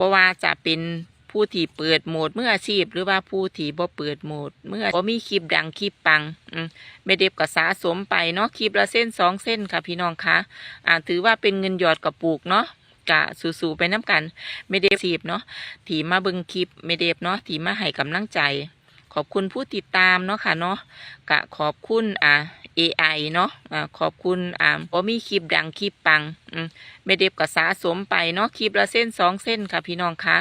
เพราะว่าจะเป็นผู้ที่เปิดโหมดเมื่ออาชีพ หรือว่าผู้ที่บ่เปิดโหมดเมื่อบ่มีคลิปดังคลิปปังอืมไม่เด็บก็สะสมไปเนาะคลิปละเส้นสองเส้นค่ะพี่น้องคะอ่าถือว่าเป็นเงินหยอดกระปุกเนาะกะสู่ๆไปน้ำกันไม่เด็บชีพเนาะที่มาเบิงคลิปไม่เด็บเนาะที่มาให้กำลังใจ ขอบคุณผู้ติดตามเนาะค่ะเนาะกะขอบคุณอ่า AI เนาะอ่าขอบคุณอ่าบ่มีคลิปดังคลิปปังอืมไม่เด็บก็สะสมไปเนาะคลิปละเส้นสองเส้นค่ะพี่น้องคะ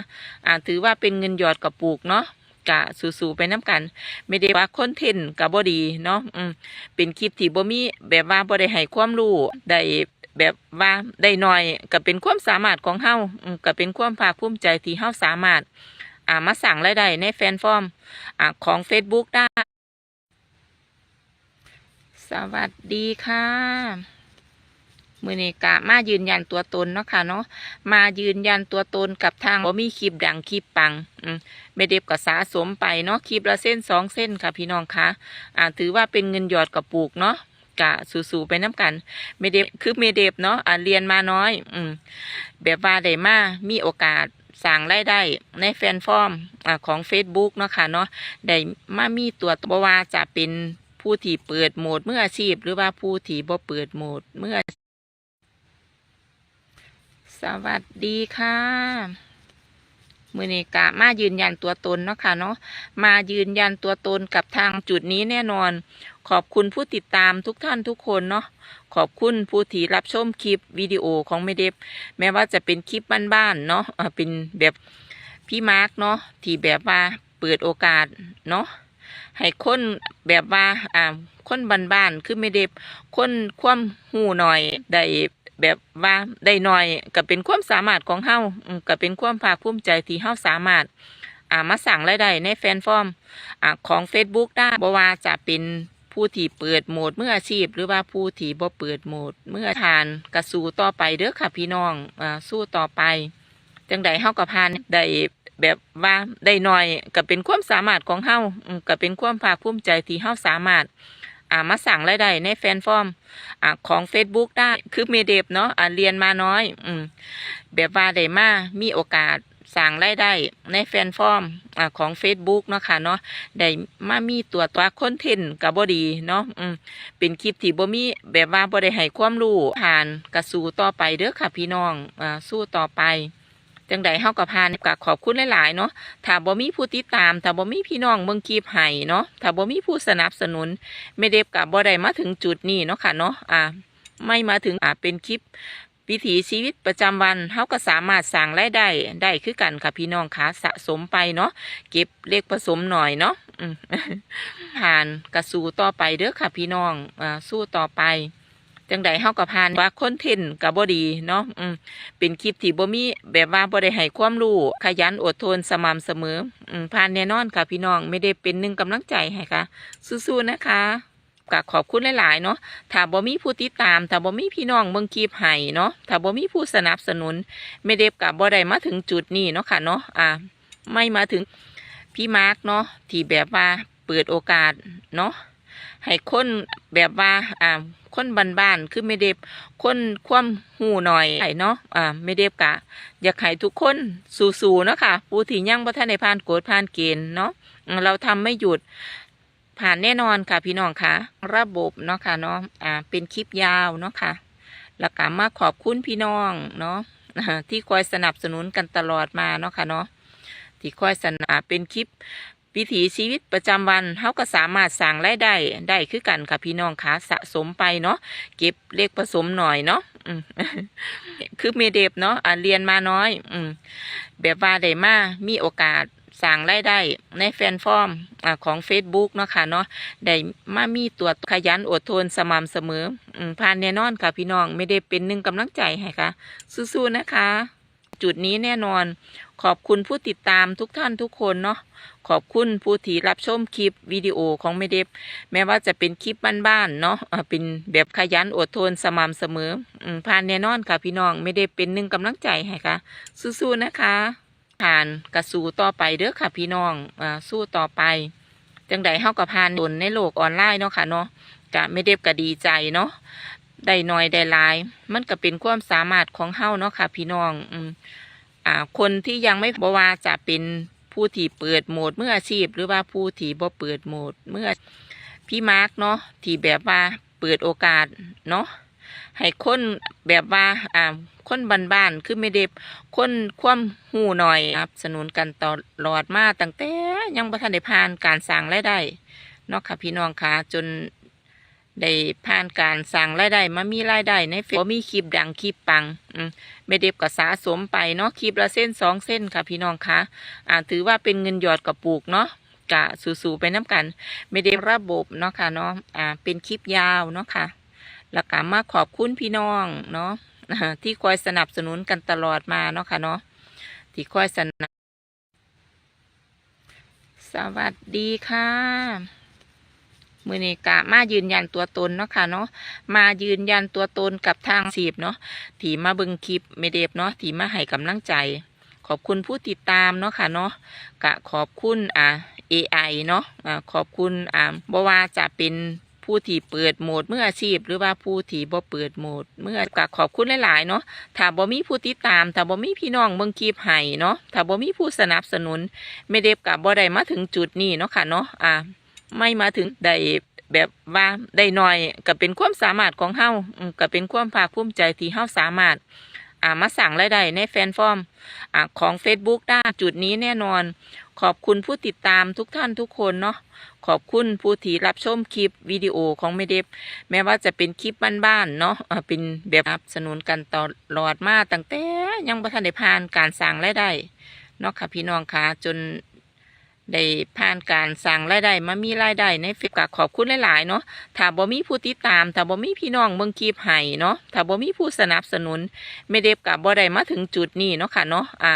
อ่าถือว่าเป็นเงินหยอดกระปุกเนาะกะสู่ๆไปน้ำกัน ไม่ได้ว่าคอนเทนต์กับบ่ดีเนาะอืมเป็นคลิปที่บ่มีแบบว่าบ่ได้ให้ความรู้ได้แบบว่าได้น้อยก็เป็นความสามารถของเฮาอืมก็เป็นความภาคภูมิใจที่เฮาสามารถอ่ามาสั่งรายได้ในแฟนฟอร์มอ่าของ Facebook ได้ สวัสดีค่ะ มือเนกะมายืนยันตัวตนเนาะค่ะเนาะมายืนยันตัวตนกับทางบ่มีคลิปดังคลิปปัง อืมไม่เด็บก็สะสมไปเนาะคลิปละเส้นสองเส้นค่ะพี่น้องคะอ่าถือว่าเป็นเงินหยอดกระปุกเนาะกะสู่ๆไปน้ำกันไม่เด็บคือเมเด็บเนาะอ่าเรียนมาน้อย อืมแบบว่าได้มามีโอกาสสั่งรายได้ในแฟนฟอร์มอ่าของ Facebook เนาะค่ะเนาะได้มามีตัวบ่ว่าจะเป็น ผู้ที่เปิดโหมดเมื่ออาชีพ หรือว่าผู้ที่บ่เปิดโหมดเมื่อ สวัสดีค่ะมือนี้กะมายืนยันตัวตนเนาะค่ะเนาะมายืนยันตัวตนกับทางจุดนี้แน่นอน ขอบคุณผู้ติดตามทุกท่านทุกคนเนาะขอบคุณผู้ที่รับชมคลิปวิดีโอของเมเดฟแม้ว่าจะเป็นคลิปบ้านๆเนาะเป็นแบบพี่มาร์กเนาะที่แบบว่าเปิดโอกาสเนาะ ให้คนแบบว่าอ่าคนบ้านๆคือเมเดฟคนความหูหน่อยได้แบบว่าได้หน้อยก็เป็นความสามารถของเฮาก็เป็นความภาคภูมิใจที่เฮาสามารถอ่ามาสั่งรายได้ในแฟนฟอร์มอ่าของ Facebook ได้บ่ว่าจะเป็นผู้ที่เปิดโหมดเมื่ออาชีพ หรือว่าผู้ที่บ่เปิดโหมดเมื่อทานกระสู้ต่อไปเด้อค่ะพี่น้องอ่าสู้ต่อไปจังใดเฮาก็ผ่านได้ แบบว่าได้น้อยก็เป็นความสามารถของเฮาก็เป็นความภาคภูมิใจที่เฮาสามารถอ่ามาสั่งรายได้ในแฟนฟอร์มอ่าของ Facebook ได้คือเมเดบเนาะอ่าเรียนมาน้อยอืมแบบว่าได้มามีโอกาสสั่งรายได้ในแฟนฟอร์มอ่าของ Facebook เนาะค่ะเนาะได้มามีตัวตัวคอนเทนต์กับบดีเนาะอืมเป็นคลิปที่บ่มีแบบว่าบ่ได้ให้ความรู้ผ่านกระสู่ต่อไปเด้อค่ะพี่น้องอ่าสู้ต่อไป จังใดเฮากับพานก็ขอบคุณหลาย ๆ เนาะถ้าบ่มีผู้ติดตามถ้าบ่มีพี่น้องเบิ่งคลิปให้เนาะถ้าบ่มีผู้สนับสนุนไม่เด็บกับบ่ได้มาถึงจุดนี้เนาะค่ะเนาะอ่าไม่มาถึงอ่าเป็นคลิปวิถีชีวิตประจำวันเฮาก็สามารถสร้างรายได้ได้คือกันค่ะพี่น้องคะสะสมไปเนาะเก็บเล็กผสมหน่อยเนาะอืมผ่านกระสู้ต่อไปเด้อค่ะพี่น้องอ่าสู้ต่อไป จังใดเฮาก็ผ่านว่าคอนเทนต์ก็บ่ดีเนาะอืมเป็นคลิปที่บ่มีแบบว่าบ่ได้ให้ความรู้ขยันอดทนสม่ำเสมออืมผ่านแน่นอนค่ะพี่น้องไม่ได้เป็นหนึ่งกำลังใจให้ค่ะสู้ๆนะคะก็ขอบคุณหลาย ๆ เนาะ ถ้าบ่มีผู้ติดตาม ถ้าบ่มีพี่น้องเบิ่งคลิปให้เนาะ ถ้าบ่มีผู้สนับสนุน ไม่ได้กับบ่ได้มาถึงจุดนี้เนาะค่ะเนาะ อ่า ไม่มาถึงพี่มาร์กเนาะ ที่แบบว่าเปิดโอกาสเนาะ ให้คนแบบว่าอ่าคนบ้านๆคือไม่ได้คนความหูหน่อยไอ้เนาะอ่าไม่เด็บกะ อยากให้ทุกคนสู้ๆเนาะค่ะผู้ที่ยังบ่ทันได้ผ่านกฎผ่านเกณฑ์เนาะเราทำไม่หยุดผ่านแน่นอนค่ะพี่น้องค่ะ ระบบเนาะค่ะเนาะอ่าเป็นคลิปยาวเนาะค่ะแล้วก็มาขอบคุณพี่น้องเนาะที่คอยสนับสนุนกันตลอดมาเนาะค่ะเนาะที่คอยสนับเป็นคลิป วิถีชีวิตประจำวันเฮาก็สามารถสั่งรายได้ได้คือกันค่ะพี่น้องคะสะสมไปเนาะเก็บเลขผสมหน่อยเนาะคือเมเดบเนาะอ่าเรียนมาน้อย อืมแบบว่าได้มามีโอกาสสั่งรายได้ในแฟนฟอร์มอของ Facebook เนาะค่ะเนาะได้มามีตัวขยันอดทนสม่ำเสมอผ่านแน่นอนค่ะพี่น้องไม่ได้เป็นหนึ่งกำลังใจให้ค่ะสู้ๆนะคะ จุดนี้แน่นอน ขอบคุณผู้ติดตามทุกท่านทุกคนเนาะขอบคุณผู้ที่รับชมคลิปวิดีโอของเมเดฟแม้ว่าจะเป็นคลิปบ้านๆเนาะเป็นแบบขยันอดทนสม่ำเสมอผ่านแน่นอนค่ะพี่น้องไม่ได้เป็นหนึ่งกำลังใจให้ค่ะ สู้ๆนะคะ ผ่านกระสู้ต่อไปเด้อค่ะพี่น้องอสู้ต่อไปจังใดเฮากับผ่านโดนในโลกออนไลน์เนาะค่ะเนาะกะไม่เด็บก็ดีใจเนาะได้น้อยได้หลาย มันก็เป็นความสามารถของเฮาเนาะค่ะพี่น้องอืม คนที่ยังไม่บว่าจะเป็นผู้ที่เปิดโหมดเมื่ออาชีพ หรือว่าผู้ที่บ่เปิดโหมดเมื่อพี่มาร์กเนาะที่แบบว่าเปิดโอกาสเนาะให้คนแบบว่าอ่าคนบ้านๆคือไม่ได้คนความหูหน่อยครับสนุนกันตลอดมาตั้งแต่ยังบ่ทันได้ผ่านการสร้างรายได้เนาะค่ะพี่น้องค่ะจน ได้ผ่านการสั่งรายได้มามีรายได้ในเฟซมีคลิปดังคลิปปังอืมไม่เด็บก็สะสมไปเนาะคลิปละเส้นสองเส้นค่ะพี่น้องคะอ่าถือว่าเป็นเงินหยอดกระปุกเนาะกะสู่ๆไปน้ำกันไม่ได้ระบบเนาะค่ะเนาะอ่าเป็นคลิปยาวเนาะค่ะแล้วก็มาขอบคุณพี่น้องเนาะที่คอยสนับสนุนกันตลอดมาเนาะค่ะเนาะที่คอยสนับสวัสดีค่ะ มือนี้กะมายืนยันตัวตนเนาะค่ะเนาะมายืนยันตัวตนกับทางสีบเนาะที่มาบิ่งคลิปเมเดฟเนาะที่มาให้กำลังใจ ขอบคุณผู้ติดตามเนาะค่ะเนาะกะขอบคุณอ่า AI เนาะอ่าขอบคุณอ่าบว่าจะเป็นผู้ที่เปิดโหมดเมื่ออาชีพ หรือว่าผู้ที่บ่เปิดโหมดเมื่อกะขอบคุณหลาย ๆ เนาะถ้าบ่มีผู้ติดตามถ้าบ่มีพี่น้องเบิ่งคลิปให้เนาะถ้าบ่มีผู้สนับสนุนเมเดฟกะบ่ได้มาถึงจุดนี้เนาะค่ะเนาะอ่า ไม่มาถึงได้แบบว่าได้น้อยก็เป็นความสามารถของเฮาก็เป็นความภาคภูมิใจที่เฮาสามารถอ่ามาสั่งรายได้ในแฟนฟอร์มอ่าของ Facebook ได้จุดนี้แน่นอน ขอบคุณผู้ติดตามทุกท่านทุกคนเนาะขอบคุณผู้ที่รับชมคลิปวิดีโอของไมเด็บแม้ว่าจะเป็นคลิปบ้านๆเนาะอ่าเป็นแบบสนับสนุนกันตลอดมาตั้งแต่ยังบ่ทันได้ผ่านการสั่งรายได้เนาะค่ะพี่น้องค่ะจน ได้ผ่านการสั่งรายได้มามีรายได้ในเฟซก็ขอบคุณหลายๆเนาะถ้าบ่มีผู้ติดตามถ้าบ่มีพี่น้องเบิ่งคลิปให้เนาะถ้าบ่มีผู้สนับสนุนเมเดฟก็บ่ได้มาถึงจุดนี้เนาะค่ะเนาะอ่า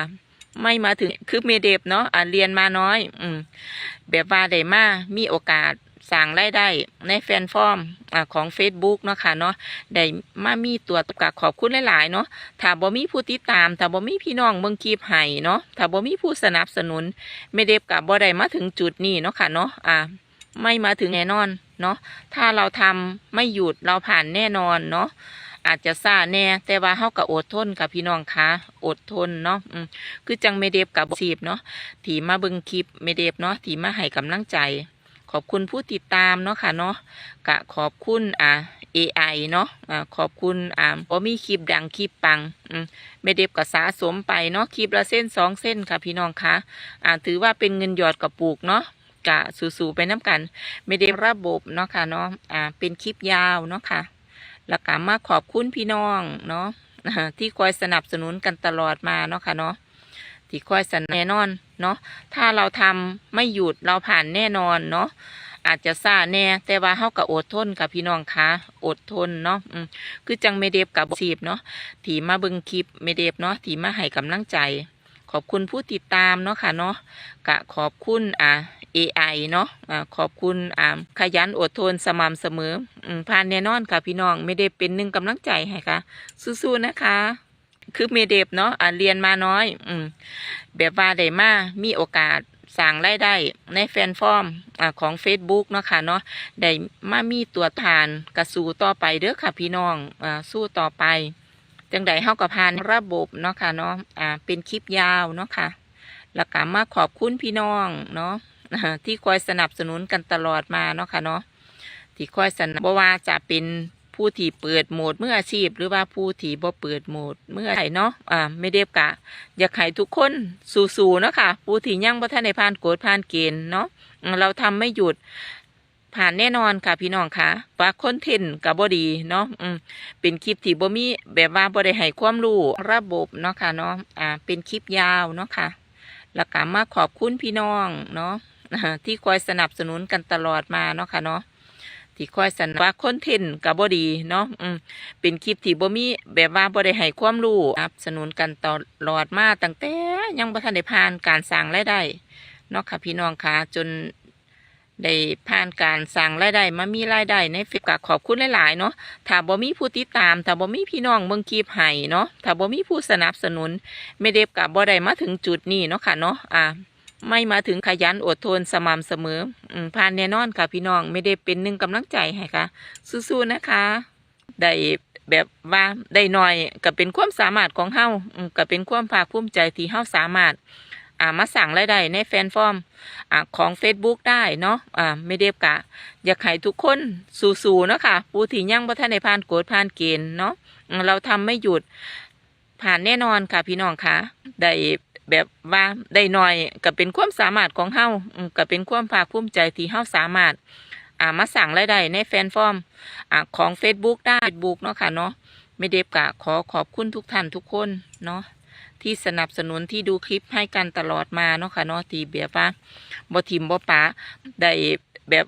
ไม่มาถึงคือเมเดฟเนาะอ่าเรียนมาน้อย อืมแบบว่าได้มามีโอกาส สั่งรายได้ในแฟนฟอร์มอของ Facebook เนาะค่ะเนาะได้มามีตัวตก็ขอบคุณหลายๆเนาะถ้าบ่มีผู้ติดตามถ้าบ่มีพี่น้องเบิ่งคลิปให้เนาะถ้าบ่มีผู้สนับสนุนไม่เด็บกับบ่ได้มาถึงจุดนี้เนาะค่ะเนาะอ่าไม่มาถึงแน่นอนเนาะถ้าเราทำไม่หยุดเราผ่านแน่นอนเนาะอาจจะซ่าแน่แต่ว่าเฮาก็อดทนกับพี่น้องคะอดทนเนาะคือจังไม่เดบกับสีบเนาะที่มาเบิงคลิปไม่เดบเนาะที่มาให้กำลังใจ ขอบคุณผู้ติดตามเนาะค่ะเนาะกะขอบคุณอ่า AI เนาะอ่าขอบคุณอ่าบ่มีคลิปดังคลิปปังอืมไม่เด็บก็สะสมไปเนาะคลิปละเส้นสองเส้นค่ะพี่น้องคะอ่าถือว่าเป็นเงินหยอดกระปุกเนาะกะสู่ๆไปน้ำกันไม่ได้ระบบเนาะค่ะเนาะอ่าเป็นคลิปยาวเนาะค่ะแล้วก็มาขอบคุณพี่น้องเนาะที่คอยสนับสนุนกันตลอดมาเนาะค่ะเนาะ ที่คอยสนับแน่นอนเนาะถ้าเราทำไม่หยุดเราผ่านแน่นอนเนาะอาจจะซ่าแน่แต่ว่าเฮาก็อดทนกับพี่น้องคะอดทนเนาะคือจังไม่เดบกับสีบเนาะที่มาเบิงคลิปเมเดฟเนาะที่มาให้กำลังใจ ขอบคุณผู้ติดตามเนาะค่ะเนาะกะขอบคุณอ่า AI เนาะอ่าขอบคุณอ่าขยันอดทนสม่ำเสมออมผ่านแน่นอนค่ะพี่น้องไม่ได้เป็นหนึ่งกำลังใจให้ค่ะสู้ๆนะคะ คือเมเดฟเนาะอ่าเรียนมาน้อย อืมแบบว่าได้มามีโอกาสสั่งรายได้ในแฟนฟอร์มอ่าของ Facebook เนาะค่ะเนาะได้มามีตัวทานกระสู้ต่อไปเด้อค่ะพี่น้องอ่าสู้ต่อไป จังใดเฮาก็ผ่านระบบเนาะค่ะเนาะอ่าเป็นคลิปยาวเนาะค่ะแล้วก็มาขอบคุณพี่น้องเนาะที่คอยสนับสนุนกันตลอดมาเนาะค่ะเนาะที่คอยสนับบว่าจะเป็น ผู้ที่เปิดโหมดเมื่ออาชีพ หรือว่าผู้ที่บ่เปิดโหมดเมื่อไหร่เนาะอ่าไม่เด็บกะ อยากให้ทุกคนสู้ๆเนาะค่ะผู้ที่ยังบ่ทันได้ผ่านโกฎผ่านเกณฑ์เนาะเราทำไม่หยุดผ่านแน่นอนค่ะพี่น้องค่ะฝาคอนเทนต์กับบ่ดีเนาะอืมเป็นคลิปที่บ่มีแบบว่าบ่ได้ให้ความรู้ระบบเนาะค่ะเนาะอ่า เป็นคลิปยาวเนาะค่ะแล้วก็มาขอบคุณพี่น้องเนาะที่คอยสนับสนุนกันตลอดมาเนาะค่ะเนาะ ที่คอยสนับฝาคอนเทนต์กับบ่ดีเนาะอืมเป็นคลิปที่บ่มีแบบว่าบ่ได้ให้ความรู้สนับสนุนกันตลอดมาตั้งแต่ยังบ่ทันได้ผ่านการสร้างรายได้เนาะค่ะพี่น้องค่ะจนได้ผ่านการสั่งรายได้มามีรายได้ในเฟซกขอบคุณหลายๆเนาะถ้าบ่มีผู้ติดตามถ้าบ่มีพี่น้องเบิ่งคลิปให้เนาะถ้าบ่มีผู้สนับสนุนไม่เด็บกับบ่ได้มาถึงจุดนี้เนาะค่ะเนาะอ่า ไม่มาถึงขยันอดทนสม่ำเสมอผ่านแน่นอนค่ะพี่น้องไม่ได้เป็นหนึ่งกำลังใจให้ค่ะ สู้ๆนะคะ ได้แบบว่าได้หน้อยก็เป็นความสามารถของเฮาก็เป็นความภาคภูมิใจที่เฮาสามารถอ่ามาสั่งรายได้ในแฟนฟอร์มอ่าของ Facebook ได้เนาะอ่าไม่เด็บกะ อยากให้ทุกคนสู้ๆเนาะค่ะผู้ที่ยังบ่ทันได้ผ่านโกฎผ่านเกณฑ์เนาะเราทำไม่หยุดผ่านแน่นอนค่ะพี่น้องค่ะได้ แบบว่าได้น้อยก็เป็นความสามารถของเฮาก็เป็นความภาคภูมิใจที่เฮาสามารถอ่ามาสั่งรายได้ในแฟนฟอร์มอ่าของ Facebook ได้ Facebook เนาะค่ะเนาะไม่เด็บกะขอขอบคุณทุกท่านทุกคนเนาะที่สนับสนุนที่ดูคลิปให้กันตลอดมาเนาะค่ะเนาะที่แบบว่าบ่ทิมบ่ปาได้แบบ